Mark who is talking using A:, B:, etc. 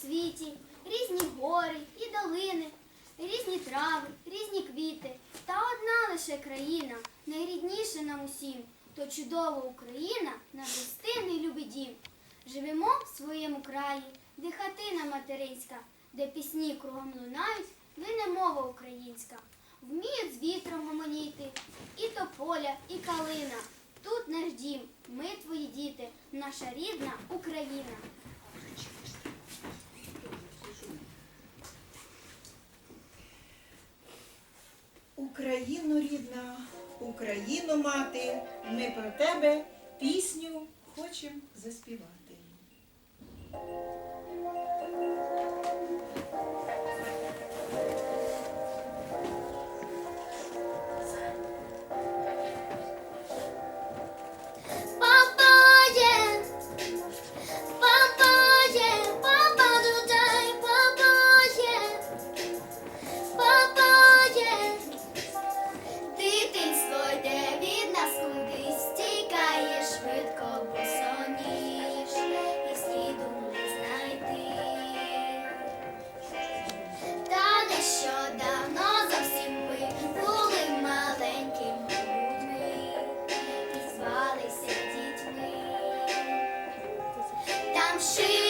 A: світі, різні гори і долини, різні трави, різні квіти. Та одна лише країна, найрідніша нам усім, то чудова Україна, наш гостинний любий дім. Живемо в своєму краї, де хатина материнська, де пісні кругом лунають, вине мова українська. Вміють з вітром гомоніти, і тополя, і калина. Тут наш дім, ми твої діти, наша рідна Україна.
B: Україно рідна, Україно мати, ми про тебе пісню хочемо заспівати.
A: І